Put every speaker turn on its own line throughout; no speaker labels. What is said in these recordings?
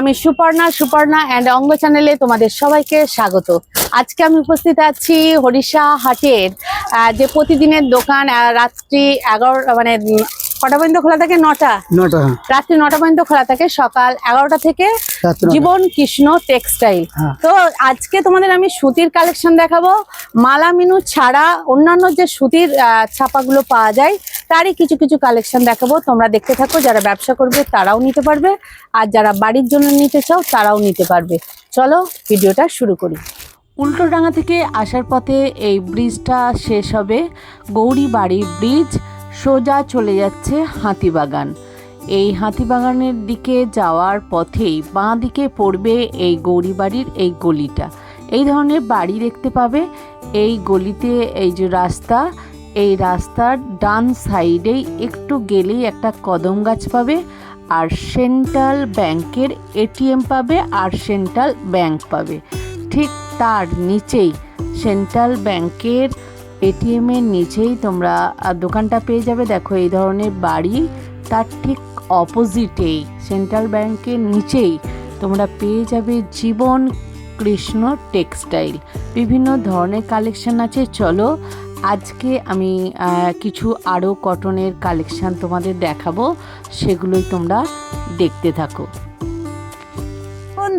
আমি সুপর্ণা সুপর্ণা অ্যান্ড অঙ্গ চ্যানেলে তোমাদের সবাইকে স্বাগত আজকে আমি উপস্থিত আছি হরিষা হাটের যে প্রতিদিনের দোকান রাত্রি এগারো মানে কটা পর্যন্ত খোলা থাকে নটা
নটা হ্যাঁ। রাত্রি নটা
পর্যন্ত খোলা থাকে সকাল এগারোটা থেকে জীবন কৃষ্ণ টেক্সটাইল হ্যাঁ। তো আজকে তোমাদের আমি সুতির কালেকশন দেখাবো মালা মিনু ছাড়া অন্যান্য যে সুতির ছাপাগুলো পাওয়া যায় তারই কিছু কিছু কালেকশন দেখাবো তোমরা দেখতে থাকো যারা ব্যবসা করবে তারাও নিতে পারবে আর যারা বাড়ির জন্য নিতে চাও তারাও নিতে পারবে চলো ভিডিওটা শুরু করি উল্টোডাঙ্গা থেকে আসার পথে এই ব্রিজটা শেষ হবে গৌরী বাড়ি ব্রিজ সোজা চলে যাচ্ছে হাতিবাগান এই হাতিবাগানের দিকে যাওয়ার পথেই বাঁ দিকে পড়বে এই বাড়ির এই গলিটা এই ধরনের বাড়ি দেখতে পাবে এই গলিতে এই যে রাস্তা এই রাস্তার ডান সাইডেই একটু গেলেই একটা কদম গাছ পাবে আর সেন্ট্রাল ব্যাংকের এটিএম পাবে আর সেন্ট্রাল ব্যাংক পাবে ঠিক তার নিচেই সেন্ট্রাল ব্যাংকের এটিএম এর নিচেই তোমরা দোকানটা পেয়ে যাবে দেখো এই ধরনের বাড়ি তার ঠিক অপোজিটেই সেন্ট্রাল ব্যাংকের নিচেই তোমরা পেয়ে যাবে জীবন কৃষ্ণ টেক্সটাইল বিভিন্ন ধরনের কালেকশান আছে চলো আজকে আমি কিছু আরও কটনের কালেকশান তোমাদের দেখাবো সেগুলোই তোমরা দেখতে থাকো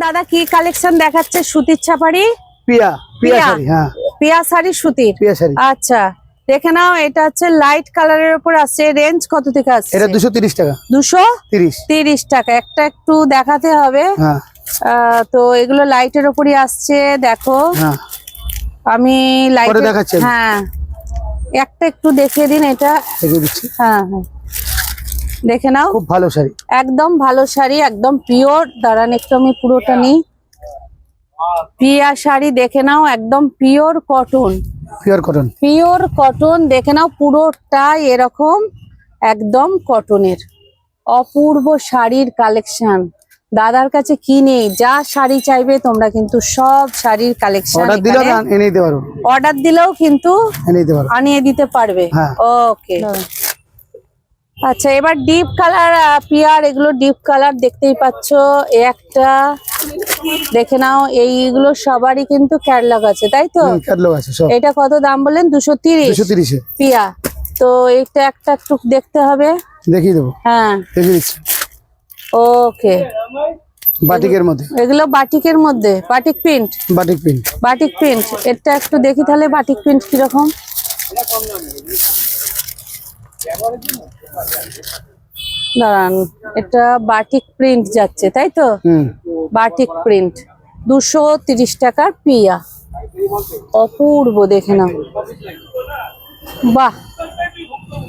দাদা কি কালেকশন দেখাচ্ছে সুতির ছাপাড়ি
পিয়া পিয়া হ্যাঁ
পিয়া শাড়ি সুতির আচ্ছা দেখে নাও এটা হচ্ছে লাইট কালারের উপর আছে রেঞ্জ কত থেকে আছে এটা দুশো তিরিশ টাকা 230 তিরিশ
টাকা একটা একটু
দেখাতে হবে হ্যাঁ। তো এগুলো লাইটের উপরই আসছে
দেখো হ্যাঁ।
আমি লাইট দেখাচ্ছি হ্যাঁ একটা একটু দেখে দিন এটা দিচ্ছি হ্যাঁ হ্যাঁ দেখে নাও খুব
ভালো শাড়ি একদম
ভালো শাড়ি একদম পিওর দাঁড়ান একটু আমি পুরোটা নিই পিয়া শাড়ি দেখে নাও একদম pure
cotton pure
cotton pure cotton দেখে নাও পুরোটাই এরকম একদম কটনের অপূর্ব শাড়ির কালেকশন দাদার কাছে কি নেই যা শাড়ি চাইবে তোমরা কিন্তু সব
শাড়ির কালেকশন অর্ডার দিলেও কিন্তু
আনিয়ে দিতে পারবে ওকে হ্যাঁ। হ্যাঁ। আচ্ছা এবার ডিপ কালার পিয়ার এগুলো ডিপ কালার দেখতেই পাচ্ছ একটা দেখে নাও এইগুলো সবারই কিন্তু ক্যাটলগ আছে তাই তো এটা কত দাম বললেন দুশো তিরিশ
দুশো পিয়া
তো এটা একটা একটু দেখতে
হবে দেখিয়ে
দেবো হ্যাঁ ওকে বাটিকের মধ্যে এগুলো বাটিকের মধ্যে
batik print batik
print batik print এটা একটু দেখি তাহলে বাটিক প্রিন্ট কিরকম দাঁড়ান এটা বাটিক প্রিন্ট
যাচ্ছে তাই তো
বাটিক প্রিন্ট দুশো তিরিশ টাকার পিয়া অপূর্ব দেখে নাও বাহ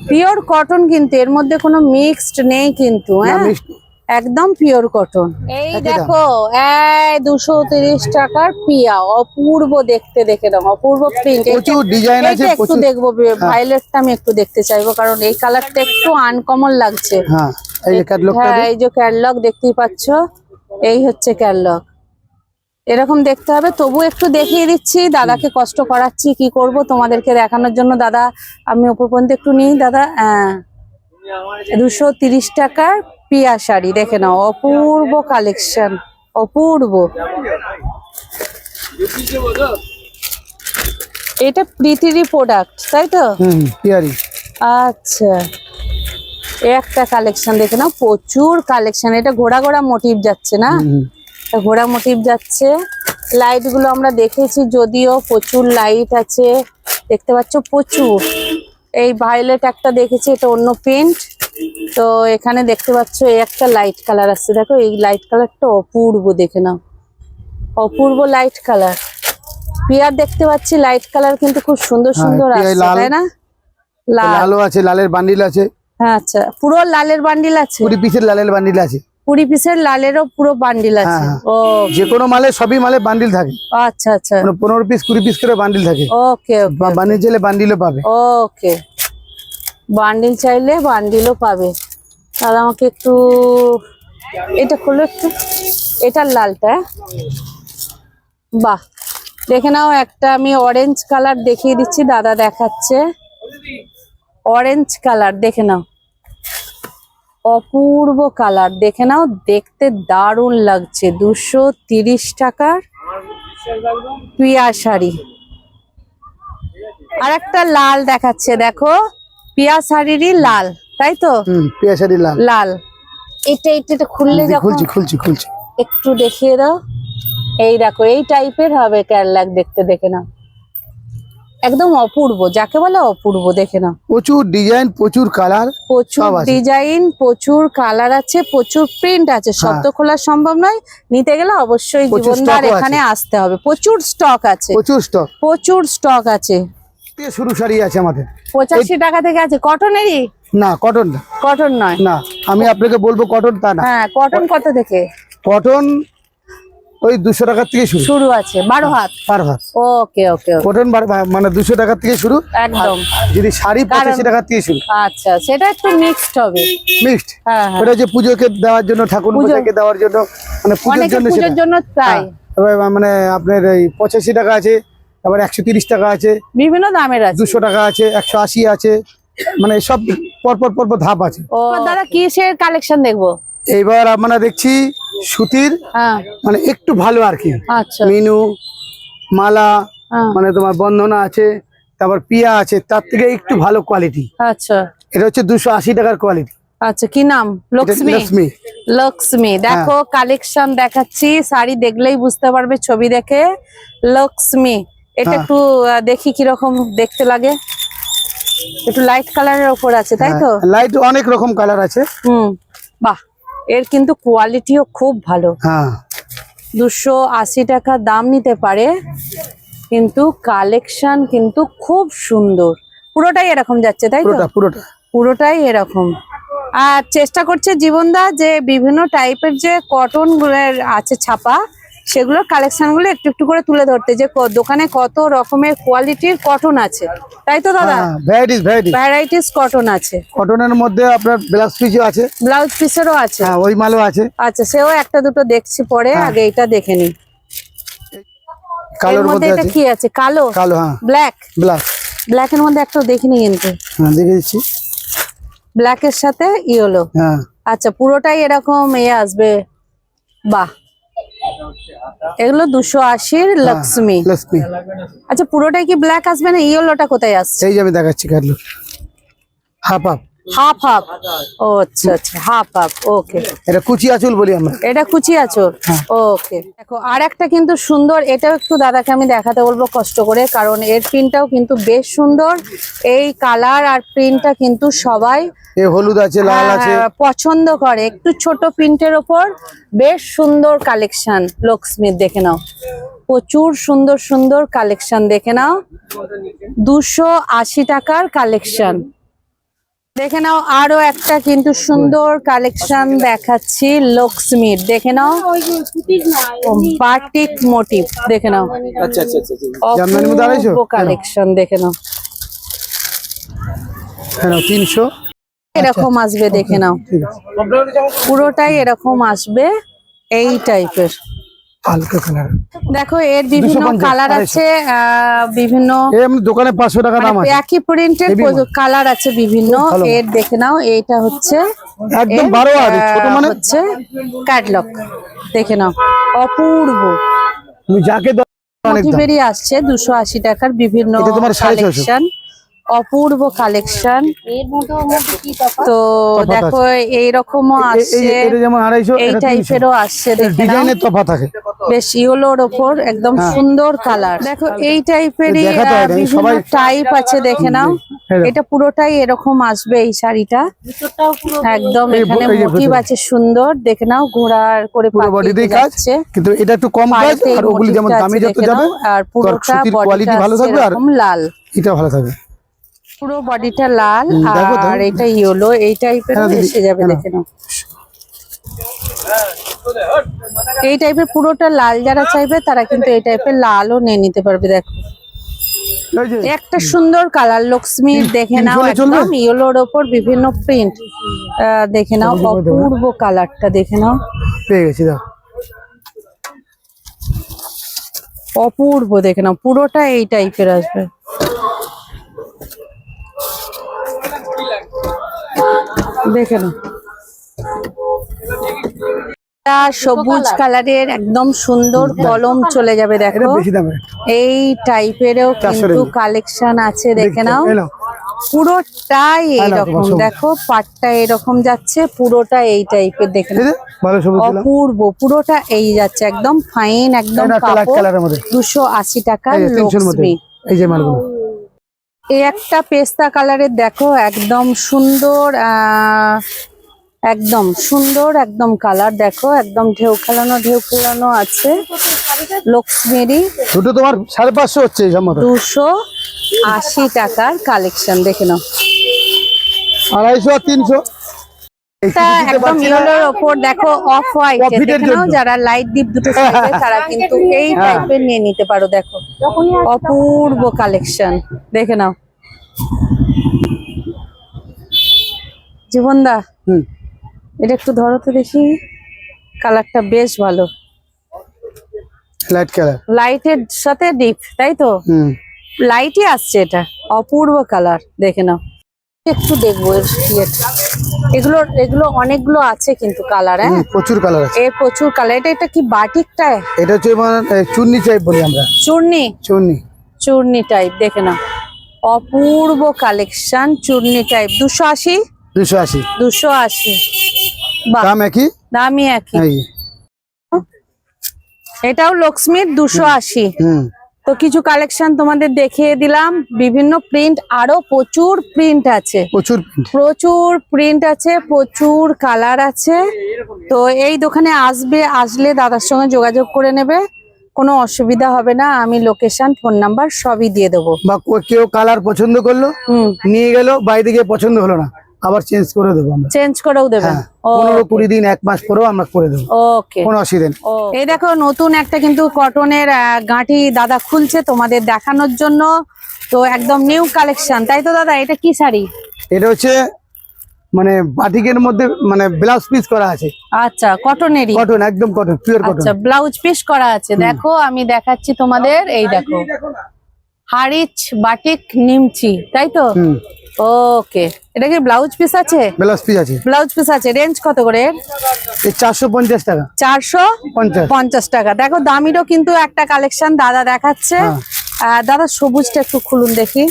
পিওর কটন কিন্তু এর মধ্যে কোনো মিক্সড নেই কিন্তু হ্যাঁ একদম পিওর কটন এই দেখো এই দুশো তিরিশ টাকার পিয়া অপূর্ব দেখতে দেখে দাও অপূর্ব প্রিন্ট ডিজাইন আছে একটু দেখবো ভাইলেটটা হ্যাঁ। আমি একটু দেখতে চাইবো কারণ এই কালারটা একটু আনকমন লাগছে
হ্যাঁ, এই
যে ক্যাটলগ দেখতেই পাচ্ছ এই হচ্ছে ক্যাটলগ এরকম দেখতে হবে তবু একটু দেখিয়ে দিচ্ছি দাদাকে কষ্ট করাচ্ছি কি করব তোমাদেরকে দেখানোর জন্য দাদা আমি উপর পর্যন্ত একটু নিই দাদা দুশো তিরিশ টাকার পিয়া শাড়ি দেখে নাও অপূর্ব কালেকশন অপূর্ব এটা পৃথিবী প্রোডাক্ট তাই তো আচ্ছা একটা কালেকশন দেখে নাও প্রচুর কালেকশন এটা ঘোড়া ঘোড়া মোটিভ যাচ্ছে না ঘোড়া মোটিভ যাচ্ছে লাইট গুলো আমরা দেখেছি যদিও প্রচুর লাইট আছে দেখতে পাচ্ছ প্রচুর এই ভাইলেট একটা দেখেছি এটা অন্য পেন্ট তো এখানে দেখতে পাচ্ছ এই একটা লাইট কালার আছে দেখো এই লাইট কালারটা অপূর্ব দেখে নাও অপূর্ব লাইট কালার পিয়ার দেখতে পাচ্ছি লাইট কালার কিন্তু খুব সুন্দর
হ্যাঁ, সুন্দর আছে তাই না লালও আছে লালের
বান্ডিল আছে আচ্ছা পুরো
লালের বান্ডিল আছে পুরো পিসের লালের বান্ডিল আছে
কুড়ি পিসের লালেরও পুরো বান্ডিল হ্যাঁ, আছে ও হ্যাঁ। যে কোনো মালে সবই মালে বান্ডিল থাকে আচ্ছা
আচ্ছা পনেরো পিস কুড়ি পিস করে বান্ডিল থাকে ওকে বানিয়ে চাইলে বান্ডিলও পাবে
ওকে বান্ডিল চাইলে বান্ডিলও পাবে তাহলে আমাকে একটু এটা খুলে একটু এটার লালটা বাহ দেখে নাও একটা আমি অরেঞ্জ কালার দেখিয়ে দিচ্ছি দাদা দেখাচ্ছে অরেঞ্জ কালার দেখে নাও অপূর্ব কালার দেখে নাও দেখতে দারুণ লাগছে দুশো তিরিশ টাকার পিয়া শাড়ি আর একটা লাল দেখাচ্ছে দেখো পিয়া শাড়িরই লাল
তাই তো পিয়া
শাড়ি লাল লাল এটা এটা
খুললে খুলছি
খুলছি খুলছি একটু দেখিয়ে দাও এই দেখো এই টাইপের হবে ক্যারলাক দেখতে দেখে নাও একদম অপূর্ব যাকে বলে অপূর্ব দেখে না
প্রচুর ডিজাইন
প্রচুর কালার প্রচুর ডিজাইন প্রচুর কালার আছে প্রচুর প্রিন্ট আছে হ্যাঁ। শব্দ খোলা সম্ভব নয় নিতে গেলে অবশ্যই জীবনদার এখানে আসতে হবে প্রচুর
স্টক আছে প্রচুর
স্টক প্রচুর স্টক আছে আছে আমাদের পঁচাশি টাকা থেকে আছে কটনেরই না কটন কটন নয়
না আমি আপনাকে বলবো কটন হ্যাঁ
কটন কত থেকে
কটন ওই দুশো টাকার থেকে শুরু
শুরু আছে বারো
হাত 12 হাত
ওকে ওকে কটন
মানে দুশো টাকার
থেকে শুরু একদম যদি শাড়ি পঁচাশি টাকার থেকে শুরু আচ্ছা সেটা একটু
মিক্সড হবে মিক্সড হ্যাঁ, হ্যাঁ ওটা যে পূজোকে দেওয়ার জন্য ঠাকুর পূজাকে দেওয়ার
জন্য মানে পুজোর জন্য পূজোর জন্য
চাই হ্যাঁ, মানে আপনার এই পঁচাশি টাকা আছে আবার তিরিশ টাকা
আছে বিভিন্ন
দামের আছে দুশো টাকা আছে একশো আশি আছে মানে সব পর পর পর
ধাপ আছে দাদা কিসের কালেকশন
দেখবো এইবার আমরা দেখছি সুতির হ্যাঁ। মানে একটু
ভালো আর কি আচ্ছা।
মিনু মালা হ্যাঁ। মানে তোমার বন্ধনা আছে তারপর পিয়া আছে তার থেকে একটু ভালো
কোয়ালিটি আচ্ছা এটা হচ্ছে দুশো টাকার কোয়ালিটি আচ্ছা কি নাম লক্ষ্মী লক্ষ্মী দেখো কালেকশন হ্যাঁ। দেখাচ্ছি শাড়ি দেখলেই বুঝতে পারবে ছবি দেখে লক্ষ্মী এটা একটু দেখি কিরকম দেখতে লাগে একটু লাইট কালারের উপর
আছে তাই তো লাইট অনেক রকম কালার আছে
হুম এর কিন্তু কোয়ালিটিও
খুব ভালো হ্যাঁ।
দুশো আশি টাকা দাম নিতে পারে কিন্তু কালেকশন কিন্তু খুব সুন্দর পুরোটাই এরকম যাচ্ছে
তাই তো পুরোটা
পুরোটাই এরকম আর চেষ্টা করছে জীবনদা যে বিভিন্ন টাইপের যে কটন আছে ছাপা সেগুলোর কালেকশনগুলো একটু একটু করে তুলে ধরতে যে দোকানে কত রকমের কোয়ালিটির কটন আছে তাই তো দাদা
ভ্যারাইটিস ভ্যারাইটিস
ভ্যারাইটিস কটন
আছে কটনের মধ্যে আপনার ব্লাউজ পিসও
আছে ব্লাউজ পিসেরও
আছে হ্যাঁ ওই মালও
আছে আচ্ছা সেও একটা দুটো দেখছি পরে হ্যাঁ। আগে এটা দেখে নিই কালোর মধ্যে এটা কি আছে
কালো কালো হ্যাঁ
ব্ল্যাক ব্ল্যাক ব্ল্যাক এর মধ্যে একটা দেখিনি কিন্তু হ্যাঁ দেখে দিচ্ছি ব্ল্যাক এর সাথে ইয়েলো
হ্যাঁ আচ্ছা
পুরোটাই এরকম এ আসবে বাহ এগুলো দুশো আশির লক্ষ্মী হ্যাঁ, হ্যাঁ, লক্ষ্মী আচ্ছা পুরোটাই কি ব্ল্যাক আসবে না ইয়েলোটা
কোথায় আসছে এই যাবে দেখাচ্ছি কাটলো হাফ
হাফ হাফ হাফ ও আচ্ছা আচ্ছা হাফ হাফ
ওকে এটা কুচি
আঁচল বলি আমরা এটা
কুচি আঁচল হ্যাঁ।
ওকে দেখো আর একটা কিন্তু সুন্দর এটাও একটু দাদাকে আমি দেখাতে বলবো কষ্ট করে কারণ এর প্রিন্টটাও কিন্তু বেশ সুন্দর এই কালার আর প্রিন্টটা কিন্তু
সবাই হলুদ আছে লাল হ্যাঁ, আছে
হ্যাঁ, পছন্দ করে একটু ছোট প্রিন্টের ওপর বেশ সুন্দর কালেকশন লোকস্মিথ দেখে নাও প্রচুর সুন্দর সুন্দর কালেকশন দেখে নাও দুশো আশি টাকার কালেকশন দেখে নাও আরো একটা কিন্তু সুন্দর কালেকশন দেখাচ্ছি লক্ষ্মীর দেখে নাও বাটিক মোটিভ দেখে নাও আচ্ছা, আচ্ছা, আচ্ছা, কালেকশন দেখে নাও তিনশো এরকম আসবে দেখে নাও পুরোটাই এরকম আসবে এই টাইপের দেখো এর বিভিন্ন কালার আছে বিভিন্ন দোকানে পাঁচশো টাকা দাম মানে আছে একই প্রিন্টের কালার আছে বিভিন্ন এর দেখে নাও
এটা হচ্ছে একদম 12
মানে হচ্ছে ক্যাটলগ দেখে নাও অপূর্ব যাকে আসছে দুশো আশি টাকার বিভিন্ন কালেকশন অপূর্ব কালেকশন তো দেখো এইরকমও আসছে এই আসছে বেশ ইয়োলোর ওপর একদম হ্যাঁ। সুন্দর কালার দেখো এই টাইপেরই বিভিন্ন টাইপ আছে দেখে নাও এটা পুরোটাই এরকম আসবে এই শাড়িটা একদম এখানে মোটিভ আছে সুন্দর দেখে নাও ঘোড়ার করে আর পুরোটা বডি
লাল এটা ভালো থাকবে
পুরো বডিটা লাল আর এটা ইয়েলো এই টাইপের হ্যাঁ, এসে যাবে হ্যাঁ। দেখে নাও এই টাইপের পুরোটা লাল যারা চাইবে তারা কিন্তু এই টাইপের লালও নিয়ে নিতে পারবে দেখো একটা সুন্দর কালার লক্ষ্মী দেখে নাও একদম ইয়েলোর ওপর বিভিন্ন প্রিন্ট দেখে নাও অপূর্ব কালারটা দেখে
নাও পেয়ে গেছি দাও
অপূর্ব দেখে নাও পুরোটা এই টাইপের আসবে দেখেন সবুজ কালারের একদম সুন্দর কলম চলে যাবে দেখো এই টাইপেরও কিন্তু কালেকশন আছে দেখে নাও পুরোটাই এইরকম দেখো পাটটা এরকম যাচ্ছে পুরোটা এই
টাইপের দেখে
অপূর্ব পুরোটা এই যাচ্ছে একদম ফাইন একদম দুশো আশি টাকা এই যে মালগুলো এই একটা পেস্তা কালারের দেখো একদম সুন্দর একদম সুন্দর একদম কালার দেখো একদম ঢেউ খেলানো ঢেউ খেলানো আছে
লক্ষ্মীরি দুটো তোমার সাড়ে পাঁচশো হচ্ছে
দুশো আশি টাকার কালেকশন দেখে
নাও আড়াইশো আর তিনশো
দেখো অফ হোয়াইট যারা লাইট ডিপ দুটো হ্যাঁ। তারা কিন্তু হ্যাঁ। এই নিয়ে নিতে পারো দেখো অপূর্ব কালেকশন দেখে নাও জীবনদা এটা একটু ধরো তো দেখি কালারটা বেশ ভালো লাইট এর লাইটের সাথে ডিপ তাই তো লাইটই আসছে এটা অপূর্ব কালার দেখে নাও একটু দেখবো এগুলো এগুলো অনেকগুলো আছে
কিন্তু কালার হ্যাঁ
প্রচুর কালার আছে প্রচুর কালার এটা এটা কি
বাটিক টাইপ এটা হচ্ছে চুর্নি টাইপ বলি আমরা চুর্নি চুর্নি
চুর্নি টাইপ দেখে না অপূর্ব কালেকশন চুর্নি টাইপ দুশো
আশি দুশো আশি
দুশো আশি দাম একই দামই একই এটাও লক্ষ্মীর দুশো
আশি হুম
তো কিছু কালেকশন তোমাদের দেখিয়ে দিলাম বিভিন্ন প্রিন্ট আরো প্রচুর প্রিন্ট
আছে প্রচুর
প্রচুর প্রিন্ট আছে প্রচুর কালার আছে তো এই দোকানে আসবে আসলে দাদার সঙ্গে যোগাযোগ করে নেবে কোনো অসুবিধা হবে না আমি লোকেশন ফোন নাম্বার সবই দিয়ে দেবো
বা কেউ কালার
পছন্দ করলো
নিয়ে গেল বাইরে গিয়ে পছন্দ হলো না আবার চেঞ্জ করে
দেবো আমরা চেঞ্জ করেও
দেবেন হ্যাঁ, কুড়ি দিন এক মাস করে দেবো অসুবিধা নেই
এই দেখো নতুন একটা কিন্তু কটনের গাঁটি দাদা খুলছে তোমাদের দেখানোর জন্য তো একদম নিউ কালেকশন তাই তো দাদা এটা কি শাড়ি
এটা হচ্ছে মানে বাটিকের মধ্যে মানে ব্লাউজ পিস করা
আছে আচ্ছা
কটনের কটন একদম
কটন কটন আচ্ছা ব্লাউজ পিস করা আছে দেখো আমি দেখাচ্ছি তোমাদের এই দেখো হারিচ বাটিক নিমচি তাই তো ওকে এটা কি ব্লাউজ
পিস আছে ব্লাউজ
পিস আছে ব্লাউজ পিস আছে রেঞ্জ কত করে চারশো পঞ্চাশ টাকা চারশো পঞ্চাশ টাকা দেখো দামিরও কিন্তু একটা কালেকশন দাদা দেখাচ্ছে হ্যাঁ। দাদা সবুজটা একটু খুলুন দেখি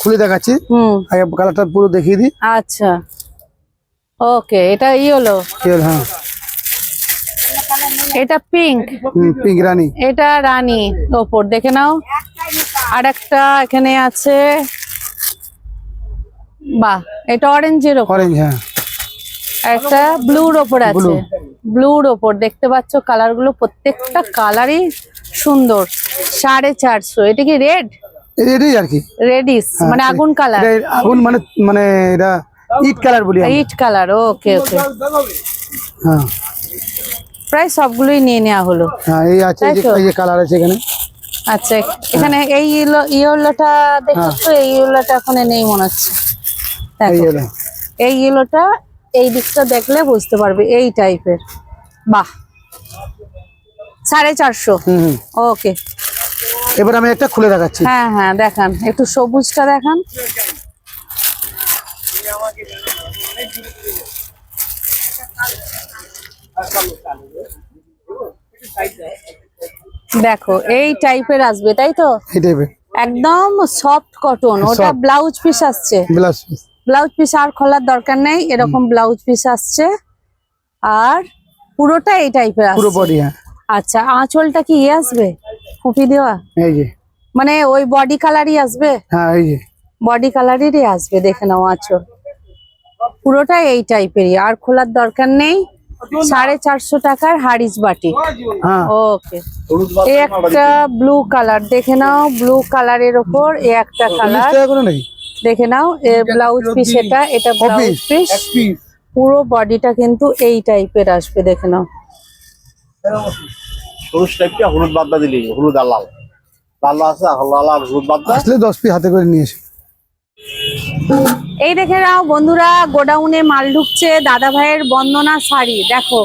খুলে দেখাচ্ছি
হুম আগে কালারটা
পুরো দেখিয়ে দিই আচ্ছা ওকে
এটা ই হলো হ্যাঁ এটা পিঙ্ক পিঙ্ক রানী
এটা রানী ওপর দেখে নাও আর একটা এখানে আছে বাহ এটা অরেঞ্জের ওপর হ্যাঁ। একটা ব্লুর ওপর আছে ব্লুর ওপর দেখতে পাচ্ছ কালার গুলো প্রত্যেকটা কালারই সুন্দর সাড়ে চারশো এটা কি রেড আর কি হ্যাঁ, মানে আগুন কালার
আগুন মানে মানে এটা
ইট কালার বলি ইট কালার ওকে ওকে হ্যাঁ প্রায় সবগুলোই নিয়ে নেওয়া হলো
হ্যাঁ, এই আছে এখানে
আচ্ছা এখানে এই ইয়েলোটা দেখছো এই ইয়েলোটা এখন নেই মনে হচ্ছে এই ইয়েলোটা এই দিকটা দেখলে বুঝতে পারবে এই টাইপের বাহ সাড়ে চারশো ওকে
এবার আমি একটা খুলে দেখাচ্ছি
হ্যাঁ হ্যাঁ দেখান একটু সবুজটা দেখান দেখো এই টাইপের আসবে তাই তো একদম সফট কটন ওটা ব্লাউজ পিস
আসছে ব্লাউজ পিস
ব্লাউজ পিস আর খোলার দরকার নেই এরকম ব্লাউজ পিস আসছে আর পুরোটা এই টাইপের
হ্যাঁ।
আচ্ছা আঁচলটা কি আসবে
ফুপি দেওয়া এই
যে মানে ওই বডি কালারই আসবে হ্যাঁ এই যে বডি কালারেরই আসবে দেখে নাও আঁচল পুরোটা এই টাইপেরই আর খোলার দরকার নেই সাড়ে চারশো টাকার হারিস
বাটি হ্যাঁ।
ওকে একটা ব্লু কালার দেখে নাও ব্লু কালারের ওপর
একটা কালার
দেখে নাও এর ব্লাউজ পিস এটা এটা ব্লাউজ পিস পুরো বডিটা কিন্তু এই টাইপের আসবে দেখে নাও
সবুজ টাইপটা হলুদ বাদলা দিলি হলুদ আর লাল লাল আছে লাল আর হলুদ বাদলা আসলে দশ পি হাতে করে নিয়ে এসে
এই দেখে নাও বন্ধুরা গোডাউনে মাল ঢুকছে দাদা ভাইয়ের বন্দনা শাড়ি দেখো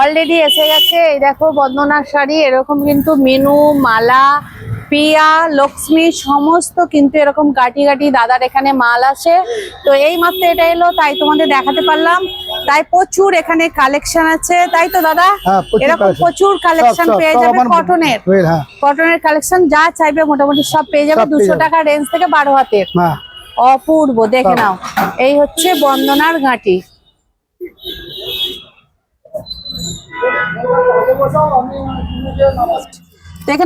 অলরেডি এসে গেছে এই দেখো বন্দনার শাড়ি এরকম কিন্তু মিনু মালা পিয়া লক্ষ্মী সমস্ত কিন্তু এরকম গাটি গাটি দাদার এখানে মাল আসে তো এই মাত্র এটা এলো তাই তোমাদের দেখাতে পারলাম তাই প্রচুর এখানে কালেকশন আছে তাই তো দাদা হ্যাঁ, এরকম প্রচুর কালেকশন পেয়ে যাবে কটনের কটনের কালেকশন যা চাইবে মোটামুটি সব পেয়ে যাবে দুশো টাকা রেঞ্জ
থেকে বারো হাতের
হ্যাঁ। অপূর্ব দেখে নাও এই হচ্ছে বন্দনার ঘাঁটি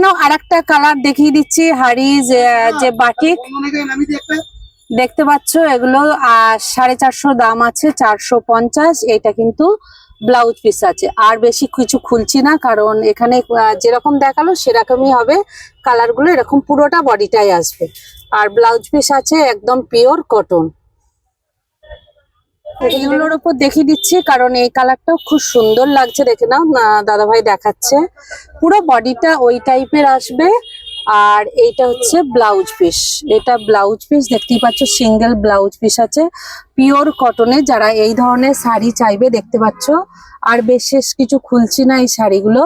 নাও আর একটা কালার দেখিয়ে দিচ্ছি হাড়িজ যে বাটিক দেখতে পাচ্ছ এগুলো সাড়ে চারশো দাম আছে চারশো পঞ্চাশ এটা কিন্তু ব্লাউজ পিস আছে আর বেশি কিছু খুলছি না কারণ এখানে যেরকম দেখালো সেরকমই হবে কালারগুলো এরকম পুরোটা বডিটাই আসবে আর ব্লাউজ পিস আছে একদম পিওর কটন এগুলোর উপর দেখিয়ে দিচ্ছি কারণ এই কালারটাও খুব সুন্দর লাগছে দেখে নাও দাদা ভাই দেখাচ্ছে পুরো বডিটা ওই টাইপের আসবে আর এইটা হচ্ছে ব্লাউজ পিস এটা ব্লাউজ পিস দেখতেই পাচ্ছ সিঙ্গেল ব্লাউজ পিস আছে পিওর কটনে যারা এই ধরনের শাড়ি চাইবে দেখতে পাচ্ছ আর বিশেষ কিছু খুলছি না এই শাড়িগুলো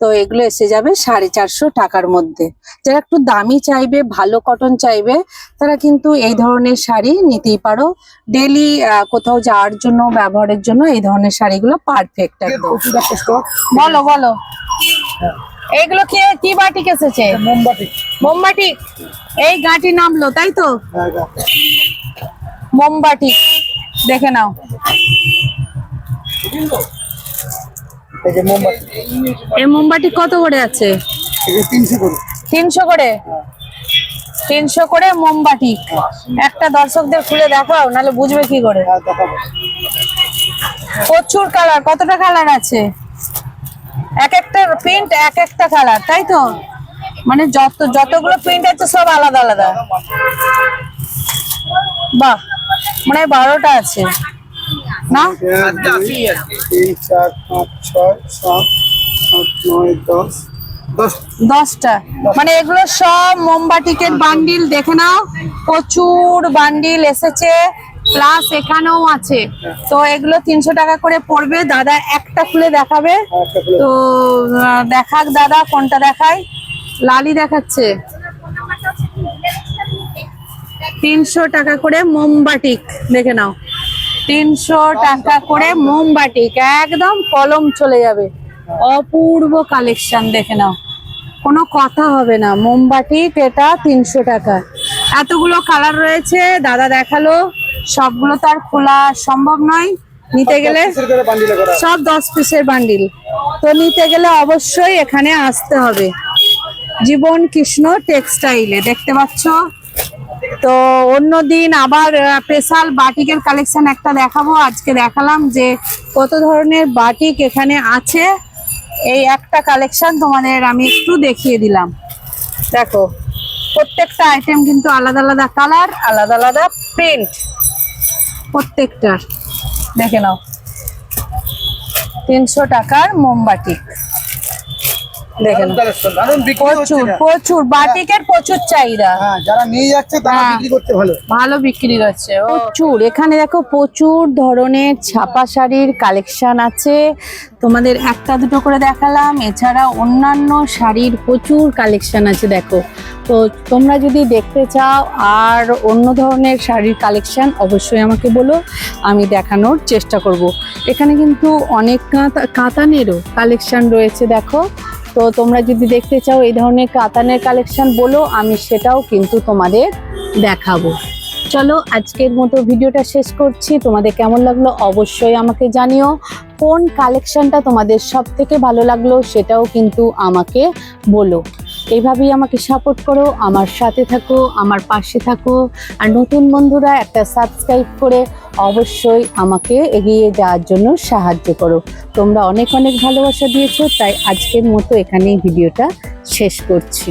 তো এগুলো এসে যাবে সাড়ে চারশো টাকার মধ্যে যারা একটু দামি চাইবে ভালো কটন চাইবে তারা কিন্তু এই ধরনের শাড়ি নিতেই পারো ডেলি কোথাও যাওয়ার জন্য ব্যবহারের জন্য এই ধরনের শাড়িগুলো পারফেক্ট একদম বলো বলো এইগুলো কে কি বাটিক এসেছে মোমবাটি মোমবাটি এই গাটি নামলো তাই তো হ্যাঁ, মোমবাটি দেখে নাও এই যে মোমবাতি কত করে আছে তিনশো করে তিনশো করে তিনশো করে মোমবাতি একটা দর্শকদের খুলে দেখাও নাহলে বুঝবে কি করে হ্যাঁ, প্রচুর কালার কতটা কালার আছে এক একটা প্রিন্ট এক একটা কালার তাই তো মানে যত যতগুলো প্রিন্ট আছে সব আলাদা আলাদা বাহ মানে বারোটা আছে না দশটা মানে এগুলো সব মোমবাটিকের বান্ডিল দেখে নাও প্রচুর বান্ডিল এসেছে প্লাস এখানেও আছে তো এগুলো তিনশো টাকা করে পড়বে দাদা একটা খুলে দেখাবে তো দেখাক দাদা কোনটা দেখায় লালি দেখাচ্ছে তিনশো টাকা করে মোমবাটিক দেখে নাও তিনশো টাকা করে মোমবাটি একদম কলম চলে যাবে অপূর্ব কালেকশন দেখে নাও কোনো কথা হবে না মোমবাটি এটা তিনশো টাকা এতগুলো কালার রয়েছে দাদা দেখালো সবগুলো তো আর খোলা সম্ভব নয় নিতে গেলে
সব দশ পিসের বান্ডিল
তো নিতে গেলে অবশ্যই এখানে আসতে হবে জীবন কৃষ্ণ টেক্সটাইলে দেখতে পাচ্ছ তো অন্য দিন আবার স্পেশাল বাটিকের কালেকশন একটা দেখাবো আজকে দেখালাম যে কত ধরনের বাটিক এখানে আছে এই একটা কালেকশন তোমাদের আমি একটু দেখিয়ে দিলাম দেখো প্রত্যেকটা আইটেম কিন্তু আলাদা আলাদা কালার আলাদা আলাদা প্রিন্ট প্রত্যেকটার দেখে নাও তিনশো টাকার মোমবাটিক প্রচুর চাহিদা হ্যাঁ, হ্যাঁ। ভালো বিক্রি হচ্ছে প্রচুর এখানে দেখো প্রচুর ধরনের ছাপা শাড়ির কালেকশন আছে তোমাদের একটা দুটো করে দেখালাম এছাড়া অন্যান্য শাড়ির প্রচুর কালেকশন আছে দেখো তো তোমরা যদি দেখতে চাও আর অন্য ধরনের শাড়ির কালেকশন অবশ্যই আমাকে বলো আমি দেখানোর চেষ্টা করব। এখানে কিন্তু অনেক কাঁথা কাতানেরও কালেকশন রয়েছে দেখো তো তোমরা যদি দেখতে চাও এই ধরনের কাতানের কালেকশন বলো আমি সেটাও কিন্তু তোমাদের দেখাবো চলো আজকের মতো ভিডিওটা শেষ করছি তোমাদের কেমন লাগলো অবশ্যই আমাকে জানিও কোন কালেকশনটা তোমাদের সব থেকে ভালো লাগলো সেটাও কিন্তু আমাকে বলো এইভাবেই আমাকে সাপোর্ট করো আমার সাথে থাকো আমার পাশে থাকো আর নতুন বন্ধুরা একটা সাবস্ক্রাইব করে অবশ্যই আমাকে এগিয়ে যাওয়ার জন্য সাহায্য করো তোমরা অনেক অনেক ভালোবাসা দিয়েছো তাই আজকের মতো এখানেই ভিডিওটা শেষ করছি